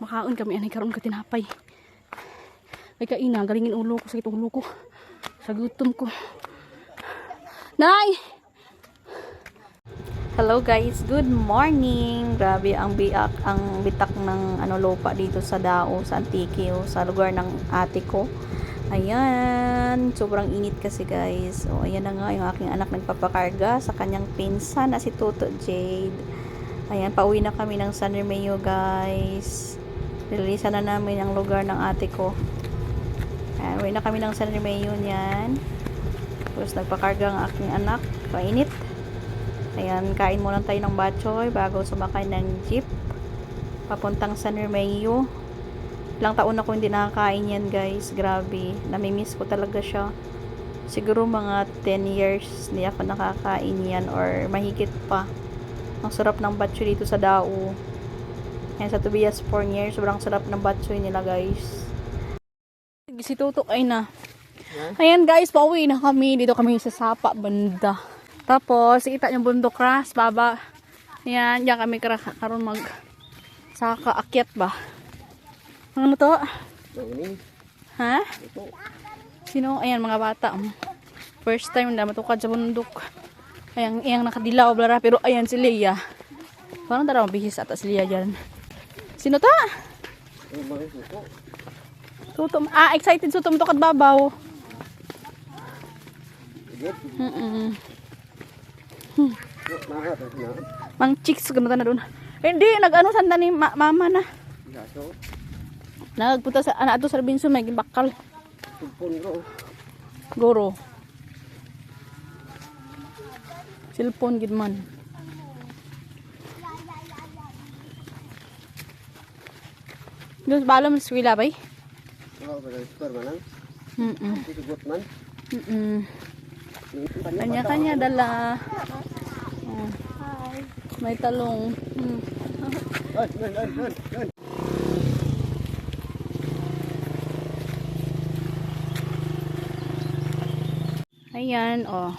Makaon kami anay karon ka tinapay. Ay kaina, galingin ulo ko, sakit ulo ko. Sa gutom ko. Nay! Hello guys, good morning. Grabe ang biak, ang bitak ng ano lupa dito sa Dao, sa Antique, o sa lugar ng ate ko. Ayan, sobrang init kasi guys. O ayan na nga yung aking anak nagpapakarga sa kanyang pinsan na si Toto Jade. Ayan, pauwi na kami ng San Remeo guys. Nililisan na namin ang lugar ng ate ko. Ayan, uwi na kami ng San Remeo niyan. Tapos nagpakarga ang aking anak. Painit. Ayan, kain muna tayo ng batchoy bago sumakay ng jeep. Papuntang San Remeo. Ilang taon ako hindi nakakain yan guys. Grabe. Namimiss ko talaga siya. Siguro mga 10 years hindi ako nakakain yan or mahigit pa. Ang sarap ng batchoy dito sa Dao. Ayan, sa Tobias Fournier, sobrang sarap ng batchoy nila guys. Si Tutok ay na. Ayan guys, pauwi na kami. Dito kami sa Sapa, banda. Tapos, kita yung bundok ras, baba. Ayan, diyan kami karon mag saka akyat ba? Ano to? Ini, Ha? ito. Sino? Ayan, mga bata. First time na matukad sa bundok. Ayan, iyang nakadilaw, blara. Pero ayan si Leia. Parang tara mabihis ata si Leia dyan. Sino ta? Tutom. Ah, excited sa tumtukad babaw. Igit. Mm-mm. Nakatas na. Mang chicks gamata na doon. Hindi, nag-ano sanda ni ma- mama na. Nagpunta sa anak to sa Robinson may bakal. Goro. Cellphone gid man. Dos balam sa eskwela bay. Oo, ba na square man lang. Mm. Man. Mm. Kanya Kanya-kanya dala. Oh. May talong. Mm. Ay, ay, ay, ay, ay. Ayan, oh.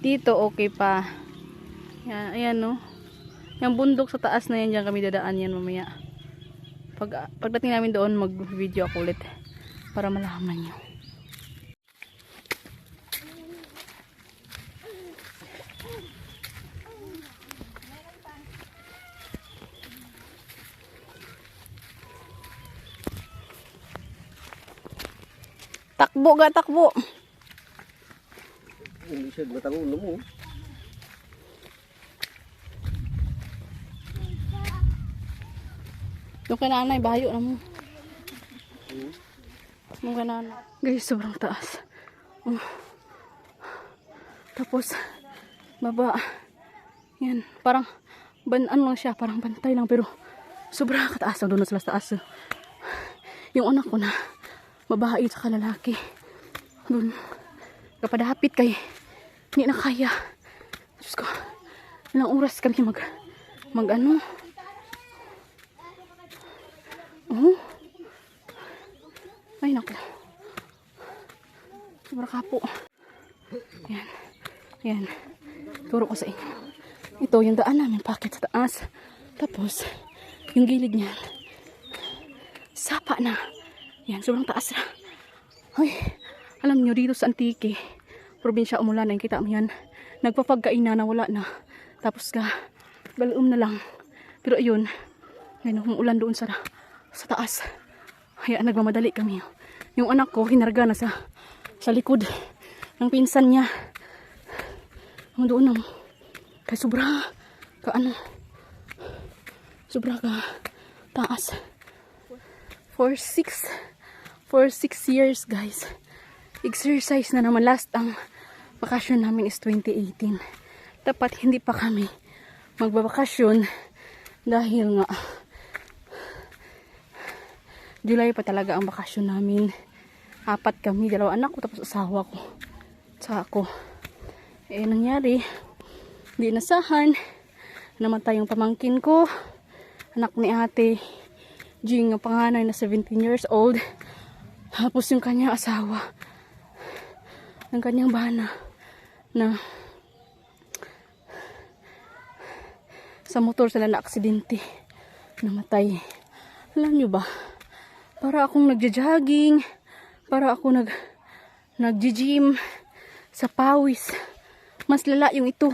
Dito okay pa. Yan, ayan, no. Yung bundok sa taas na yan, dyan kami dadaan yan mamaya. Pag, pagdating namin doon, mag-video ako ulit. Para malaman nyo. Takbo ga, takbo. Hindi siya matangulo mo. Yung kay nanay, bahayo na mo. Yung kay nanay. Guys, sobrang taas. Oh. Tapos, baba. Yan, parang, ban, ano lang siya, parang bantay lang, pero, sobrang kataas. Doon na sila sa taas. Yung anak ko na, babae sa lalaki. Doon, kapadapit kay, hindi na kaya. Diyos ko, ilang oras kami mag, mag ano, Oh. Ay, naku. Sobra kapo. Yan. Yan. Turo ko sa inyo. Ito, yung daan namin, pakit sa taas. Tapos, yung gilid niyan. Sapa na. Yan, sobrang taas na. Ay, alam nyo, dito sa Antique, probinsya umulan na, kita mo yan. Nagpapagkaina na wala na. Tapos ka, balum na lang. Pero ayun, ngayon umuulan doon sa sa taas. Kaya nagmamadali kami. Yung anak ko, hinarga na sa, sa likod ng pinsan niya. Ang doon ng, kay sobra, ka ano, sobra ka taas. For six, for six years guys. Exercise na naman. Last ang bakasyon namin is 2018. Dapat hindi pa kami magbabakasyon dahil nga July pa talaga ang bakasyon namin. Apat kami, dalawa anak ko, tapos asawa ko. Sa ako. Eh, nangyari, di nasahan. Namatay yung pamangkin ko. Anak ni ate. Jing, ang panganay na 17 years old. Tapos yung kanyang asawa. Ang kanyang bana. Na sa motor sila na aksidente. Namatay. Alam nyo ba? Para akong nagja-jogging, para ako nag nagji-gym sa pawis. Mas lala yung ito.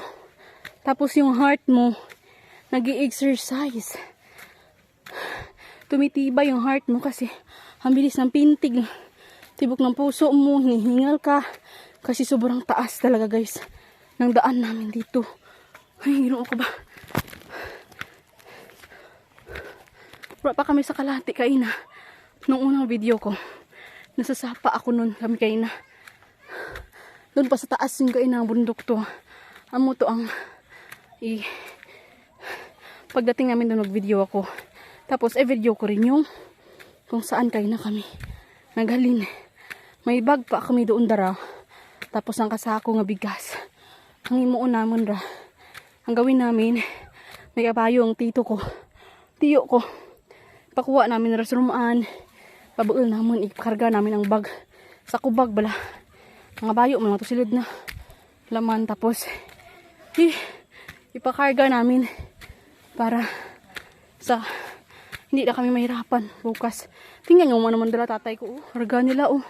Tapos yung heart mo, nag exercise Tumitibay yung heart mo kasi ang bilis ng pintig. Tibok ng puso mo, hinihingal ka. Kasi sobrang taas talaga guys. Ng daan namin dito. Ay, ginoo ko ba? Wala pa kami sa kalahati kaina. Nung unang video ko, nasasapa ako nun kami kaina. Doon pa sa taas yung kaina ang bundok to. Amo to ang i pagdating namin doon nag-video ako. Tapos e-video ko rin yung kung saan kayo na kami naghalin. May bag pa kami doon dara. Tapos ang kasako nga bigas. Ang imuon naman ra. Ang gawin namin, may kabayo ang tito ko. Tiyo ko. Pakuha namin ra sa. Pabuol namin, ikarga namin ang bag. Sa kubag bala. Mga bayo, mga tusilid na. Laman tapos, eh, ipakarga namin para sa hindi na kami mahirapan bukas. Tingnan nyo naman dala tatay ko. Oh. Harga nila oh.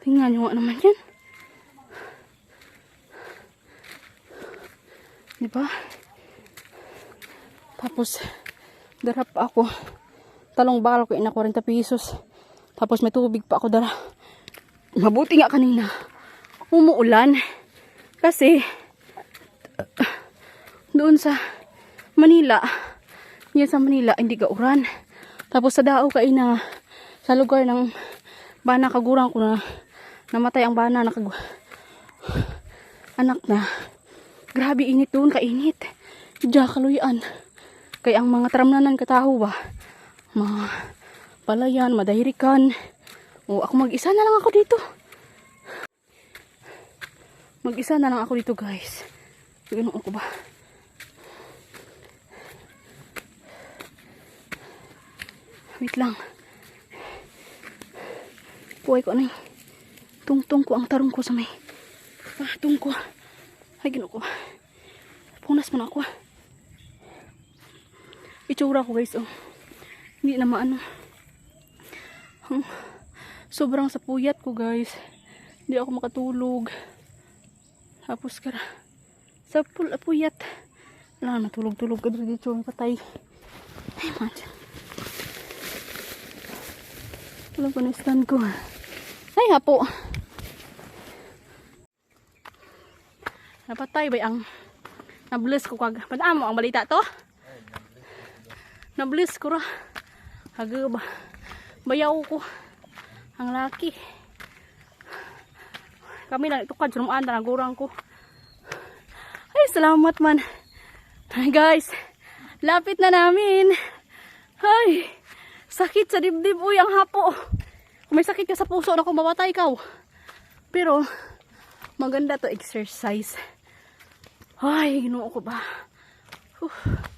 Tingnan nyo naman yan. Di ba? Tapos, darap ako. Talong bakal ko ina 40 pesos. Tapos may tubig pa ako dala. Mabuti nga kanina. Umuulan. Kasi, doon sa Manila, yan sa Manila, hindi ka uran. Tapos sa dao ka ina, sa lugar ng bana kagurang ko na namatay ang bana nakag anak na. Grabe init doon, kainit. Diya kaluyan. Kaya ang mga tramnanan kataho ba, mga palayan, madahirikan. O ako mag-isa na lang ako dito. Mag-isa na lang ako dito guys. Ganun ako ba? Wait lang. Kuhay ko na Tungtong ko ang tarong ko sa may patong ko. Ay, gino ko. Punas mo na ako. ah. Itsura ko guys, oh. Hindi na maano. Ang sobrang sa puyat ko guys. Hindi ako makatulog. Tapos kara. Sa pul puyat. Wala, natulog-tulog ka dito. Patay. Ay, man. Wala pa na stand ko. Ay, hapo. Napatay ba ang nabless ko kag. Padaan mo ang balita to? Nabless ko ra. Haga ba? Bayaw ko. Ang laki. Kami lang itukad sa rumaan na gurang ko. Ay, salamat man. Ay, guys. Lapit na namin. Ay, sakit sa dibdib. Uy, ang hapo. Kung may sakit ka sa puso, na kung mamatay ka. Pero, maganda to exercise. Ay, ginoo ko ba? Whew.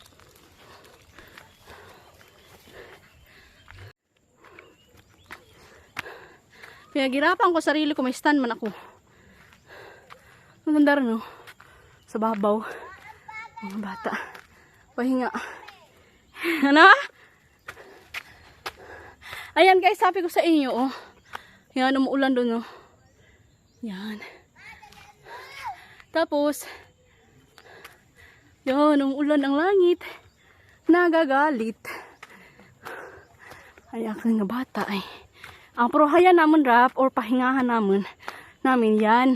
Pinagirapan ko sarili ko, may stand man ako. Ang ganda rin, no? Sa babaw. Mga bata. Pahinga. Ano? Ayan guys, sabi ko sa inyo, oh. Yan, umuulan doon, oh. Yan. Tapos, yan, umuulan ang langit. Nagagalit. Ay, aking bata, ay. Ang prohayan naman rap or pahingahan naman namin yan.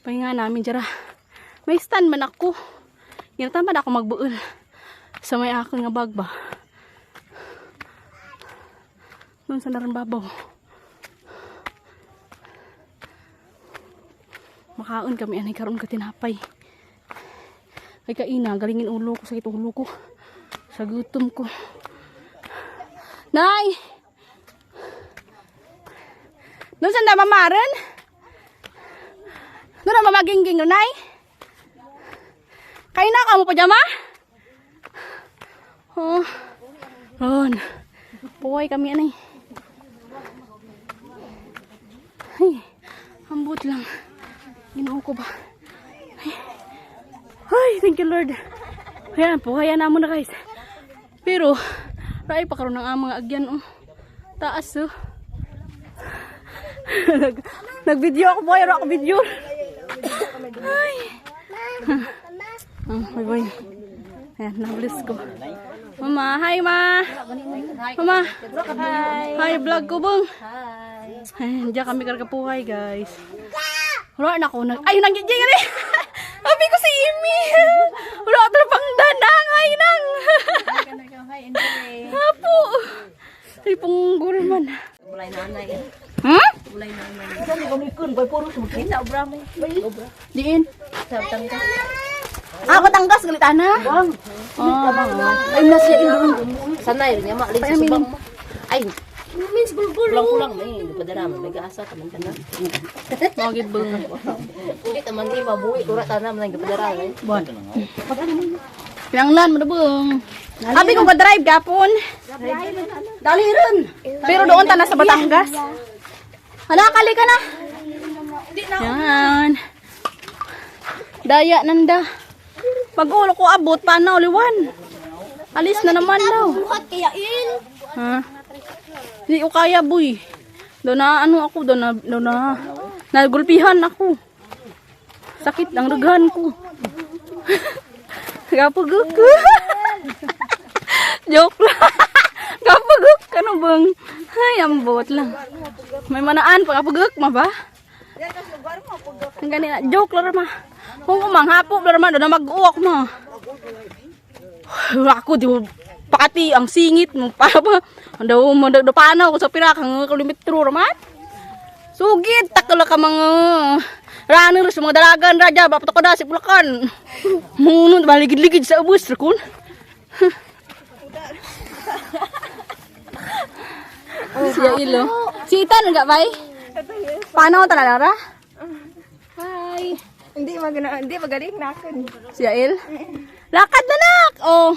Pahinga namin dira. May stand man ako. Yan man ako magbuol. Sa may aking nga bag ba. Doon sa narambabaw. Makaon kami anay karon ka tinapay. Ay kaina, galingin ulo ko, sakit ulo ko. Sa gutom ko. Nay! Doon saan na mamaran? Doon na mamagingging no, Nay? Kain na ka mo pa? Oh. Ron. Puway kami, anay. Ay, ambot lang. Ginoo ko ba? Ay. Ay, thank you, Lord. Ayan, puhayan na mo na, guys. Pero, rai pa karon ng ang mga agyan oh. Taas oh. Nag, nag-video ako boy, ako video. Ay. Ah, boy boy. Ayan, nablis ko. Mama, hi ma. Mama. Hi. vlog ko bang. Hi. Ayan, diyan kami kargapuhay guys. Wala na nag... Ay, nangyay nga ni. Sabi ko si Imi. Wala ako na pang danang. Ay, nang. Apo. Ay, pong gulman. Bulay nanay. Hmm? Bulay nanay. Kasi gumikon, boy puro sumugin sa obra mo. Obra. Diin. Sa tangka. Ah, Batangas, galit ana. Bang. Ah. Ay, nasa ilong. Sanay rin yamak sa subang mo. Ay. Means gulgulo. Kulang-kulang may padara mo may gaasa taman kana. Magid bang. Hindi taman di mabuhi kura tana man ang padara eh. Bon. Pinanglan mo na bang. Sabi ko ka-drive gapon. Dali rin. Pero doon ta na sa Batangas. Hala, kali ka na. Yan. Daya nanda. Pag ulo ko abot, paano uliwan? Alis na naman daw. Ha? Hindi ko kaya, boy. Doon na, ano ako, doon na, doon na, nagulpihan ako. Sakit ang rughan ko. Kapagok ko. Joke lang. Kapagok ka no bang? Ay, ambot lang. May manaan pa ma ba? Ang ganina, joke lang ma. Kung kumang hapop lang ma, doon na mag-uwak ma. Ako, di mo pakati ang singit mo para ba daw paano ko sa pira kang kilometro raman sugit takala ka mga runner sa mga dalagan raja bapak ko da si pulakan munod baligid-ligid sa ubus rakun siya ilo si Itan enggak bay paano talara Bye. Hindi magana, hindi magaling na ako. Si Yael? Lakad na nak! Oh.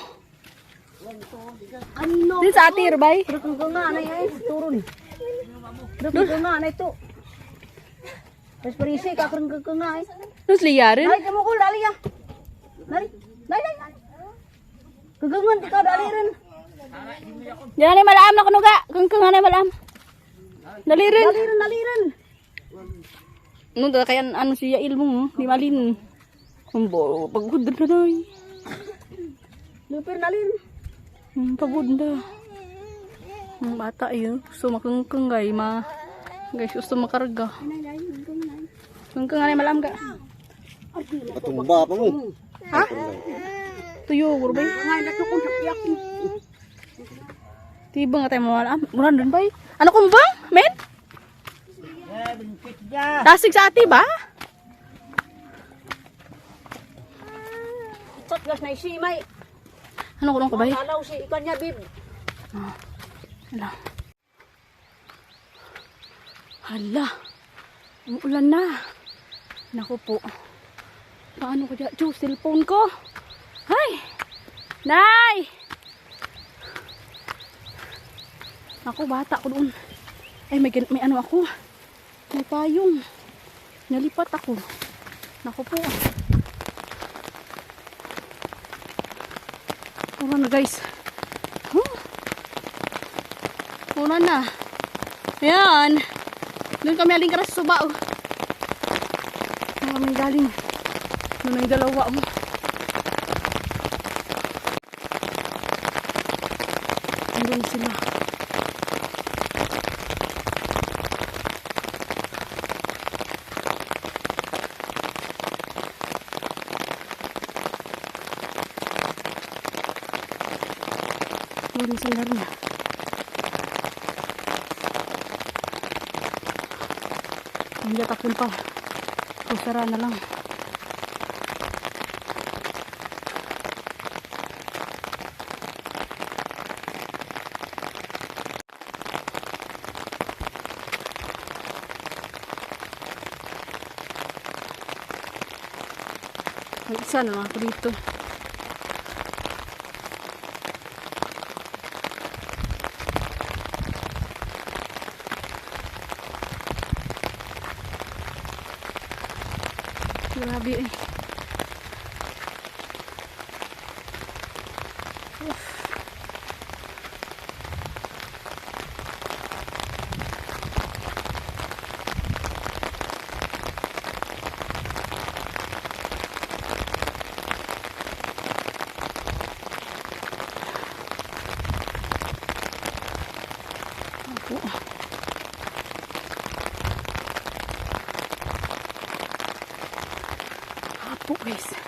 Ano? Din sa atir, bay. Kung nga na yan turun. Dukong nga na ito. Mas parisi ka kung nga eh. Terus liyarin? Ay, kamu ko dali ya. Dali. Dali. Kagangan ikaw dali rin. Diyan ay malaam na kunuga. Kung kung ano malaam. Dalirin. Dali rin, dali rin. Ano da kaya ano si Yael mo, di malin. Kumbo, pagod na na. Lupir dali rin. Hmm, pagod na. Ang bata yun. Gusto makangkang gay ma. Guys, gusto makarga. Kung kung ano malaam ka. Patumba pa mo. Ha? Tuyo, gurbay. Ngay na to kung sapiyak. Tiba nga tayo mawala. Muran dun ba? Ano kung bang? Men? Tasig sa ati ba? Tatgas na isimay. Ano ko ko ba? Alaw si ikan niya, bib. Hala. Hala. Ang ulan na. Naku po. Paano ko dyan? Diyos, cellphone ko. Ay! Nay! Ako, bata ko doon. Ay, may, may ano ako. May payong. Nalipat ako. Naku po. Ano na guys? Huh? Una na. Ayan. Doon kami aling karas suba. Oh. Kami galing. Doon ang dalawa mo. Doon sila. Doon sila rin. Hindi takpon pa. Kusara na lang. Ang isa na ako dito. Grabe eh. Uff. guys.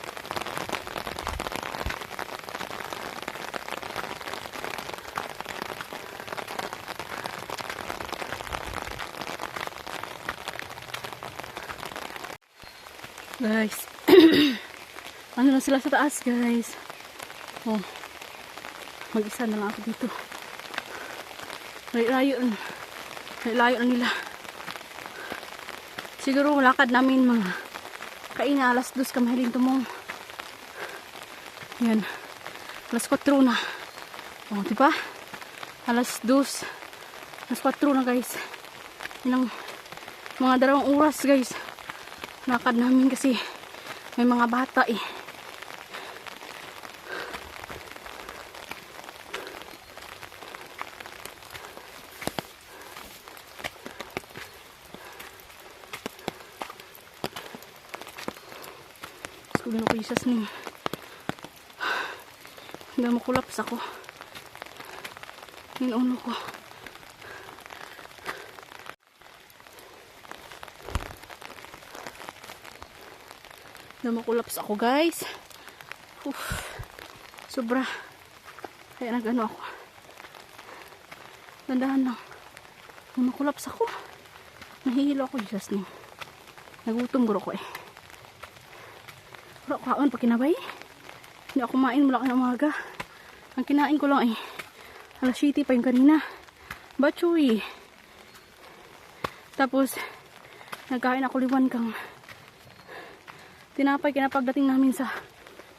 Guys. ano na sila sa taas, guys. Oh. Mag-isa na lang ako dito. Layo. Layo na nila. Siguro lakad namin mga kaina alas dos kami halin tumong. Yan. Alas 4 na. Oh, di ba? Alas dos. Alas 4 na guys. Ang mga dalawang oras guys. Lakad namin kasi may mga bata eh. Sabi na ko isas ni. Hindi makulaps ako. Minuno ko. Hindi makulaps ako guys. Uf. Sobra. Kaya nagano ako. Dandahan lang. Hindi makulaps ako. Nahihilo ako isas ni. Nagutom bro ko eh. Wala kaon pa kinabay. Hindi ako kumain mula ka umaga. Ang kinain ko lang ay alas 7 pa yung kanina. Bachoy. Tapos, nagkain ako liwan kang tinapay kinapagdating namin sa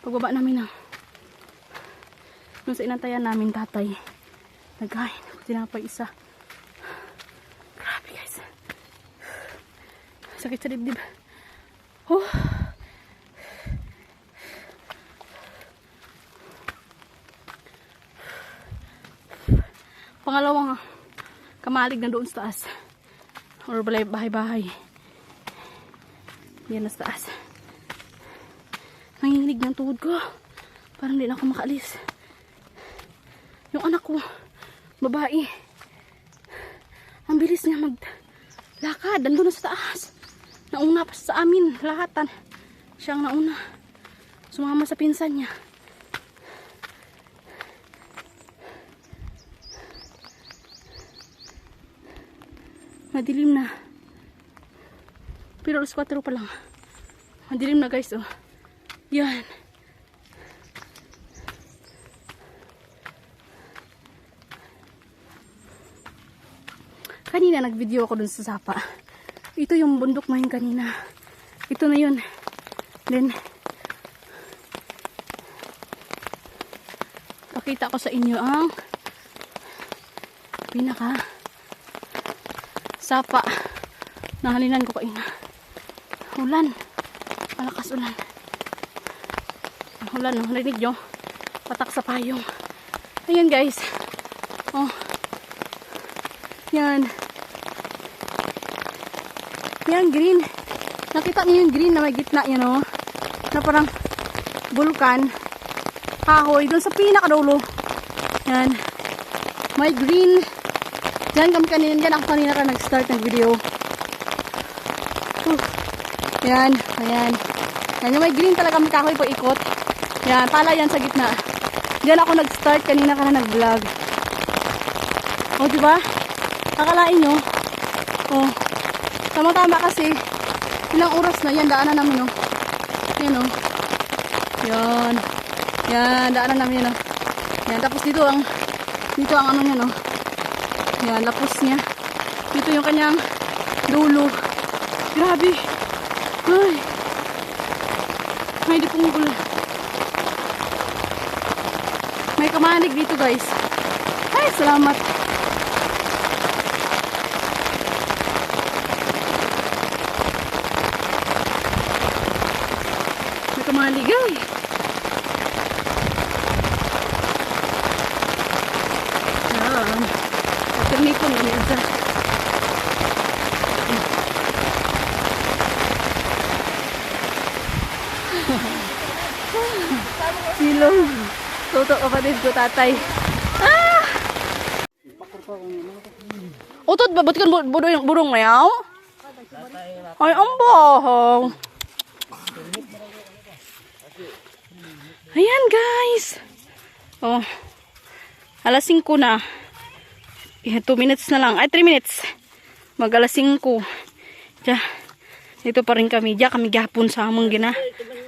pagbaba namin ng nung sa inantayan namin tatay. Nagkain tinapay isa. Grabe guys. Sakit sa dibdib. Oh. Pangalawang kamalig na doon sa taas. Or bahay-bahay. Yan na sa taas. Nanginginig ng tuhod ko. Parang hindi na ako makalis. Yung anak ko, babae. Ang bilis niya maglakad. Nandun na sa taas. Nauna pa sa amin. Lahatan. Siya ang nauna. Sumama sa pinsan niya. Madilim na. Pero alas 4 pa lang. Madilim na guys, oh. Yan. Kanina nag-video ako dun sa sapa. Ito yung bundok na yun kanina. Ito na yun. Then, pakita ko sa inyo ang pinaka sapa na halinan ko kaina. Ulan. Malakas ulan. Ulan, no? Narinig nyo? Patak sa payong. Ayan, guys. Oh. Yan. Yan, green. Nakita niyo yung green na may gitna yan, oh. Na parang bulkan. Kahoy. Doon sa pinakadulo. Yan. May green. Yan kami kanina. Yan ako kanina ka nag-start ng video. Uh. Yan. Ayan. Yan. Yung may green talaga may kahoy po ikot. Yan. Pala yan sa gitna. Diyan ako nag-start kanina ka na nag-vlog. O, oh, diba? Akalain nyo. Oh. Tama-tama kasi. Ilang oras na. Yan, daanan namin, oh. Yan, oh. Yan. Yan, daanan namin, oh. Yan, tapos dito ang, dito ang ano niya, no. Yan, lapos niya. Dito yung kanyang dulo. Grabe. Ay. May di punggol. May kamanig dito, guys. Ay, salamat. May kamalig, ay. Yan. Pagkami ko na isa. Silong. Kapatid ko tatay. Ah! Utot ba? Ba't ka bu- budo yung burong na yaw? Ay, ang bahaw. Ayan guys. Oh. Alas 5 na. 2 minutes na lang. Ay, 3 minutes. Mag alas 5. Diya. Dito pa rin kami. Diya kami gapon sa among gina.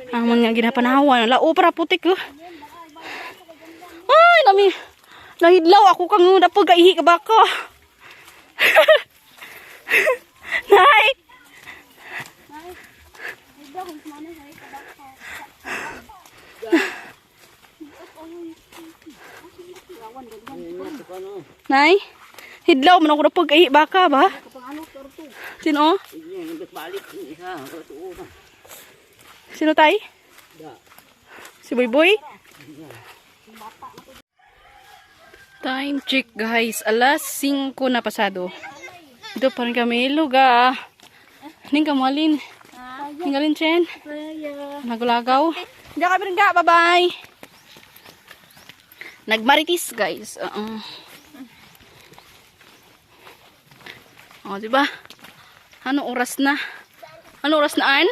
Among nga ginapanawan. Lao para putik oh. Ay, nami. Nahidlaw ako kang napag kaihi ka baka. Nay! Nay? Hidlaw man ako napag kaihi baka ba? Sino? Sino tay? Si Boy Boy? Time check guys. Alas 5 na pasado. Ito pa rin kami. Luga. Ning kamalin. Tinggalin Chen. Nagulagaw. Hindi kami rin ka. Bye-bye. Nagmaritis guys. Oo. Oh, di ba? Ano oras na? Ano oras na an?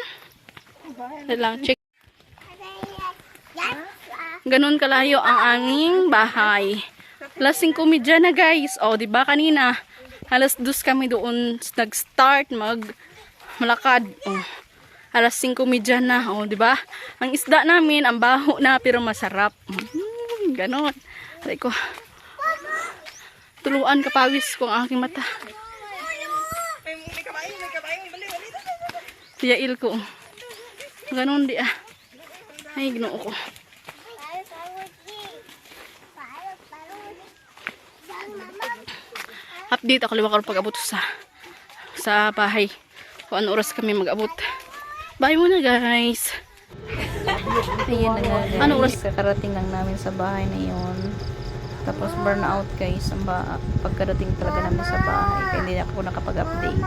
Wait lang, check. Ganon kalayo ang aming bahay. Alas 5 media na guys. O, oh, ba kanina? Alas 2 kami doon nag-start mag malakad. Oh. Alas 5 media na. O, oh, ba? Ang isda namin, ang baho na pero masarap. Mm, ganon. Sabi ko, tuluan kapawis ko ang aking mata. Tiyail ko. Ganon di ah. Ay, ginoo ko. Update ako liwa karon pag-abot sa sa bahay. Kung ano oras kami mag-abot. Bye muna guys. Ayan na guys. Ano oras? Kakarating lang namin sa bahay na yun. Tapos burnout guys. Ang pagkarating talaga namin sa bahay. Kaya hindi ako nakapag-update.